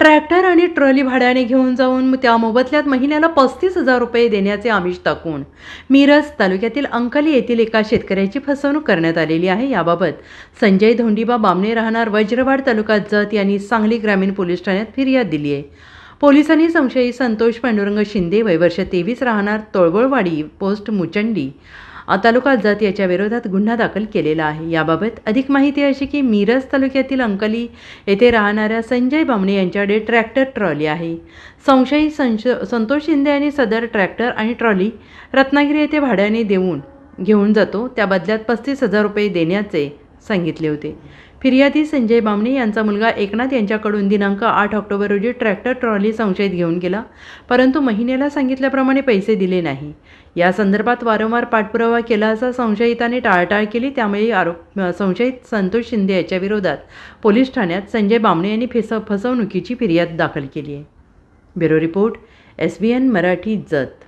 Tractor आणि trolley भाड्याने घेऊन जाऊन त्या मोबदल्यात महिन्याला पस्तीस हजार रुपये देण्याचे आमिष टाकून मिरज तालुक्यातील अंकली येथील एका शेतकऱ्याची फसवणूक करण्यात आलेली आहे. याबाबत संजय धोंडीबा बामणे राहणार वज्रवाड तालुका जत यांनी सांगली ग्रामीण पोलीस ठाण्यात फिर्याद दिली आहे. पोलिसांनी संशयी संतोष पांडुरंग शिंदे वयवर्ष तेवीस राहणार तोळबोळवाडी पोस्ट मुचंडी तालुका जत याच्या विरोधात गुन्हा दाखल केलेला आहे. याबाबत अधिक माहिती अशी की मिरज तालुक्यातील अंकली येथे राहणाऱ्या संजय बामणे यांच्याकडे ट्रॅक्टर ट्रॉली आहे. संशयी संश संतोष शिंदे यांनी सदर ट्रॅक्टर आणि ट्रॉली रत्नागिरी येथे भाड्याने देऊन घेऊन जातो. त्या बदल्यात पस्तीस हजार रुपये देण्याचे सांगितले होते. फिर्यादी संजय बामणे यांचा मुलगा एकनाथ यांच्याकडून दिनांक आठ ऑक्टोबर रोजी ट्रॅक्टर ट्रॉली संशयित घेऊन गेला परंतु महिन्याला सांगितल्याप्रमाणे पैसे दिले नाही. या संदर्भात वारंवार पाठपुरावा केला असा संशयिताने टाळटाळ केली त्यामुळे आरोप संशयित संतोष शिंदे याच्या विरोधात पोलीस ठाण्यात संजय बामणे यांनी फेस फसवणुकीची फिर्याद दाखल केली आहे. Bureau report S B N Marathi Jath.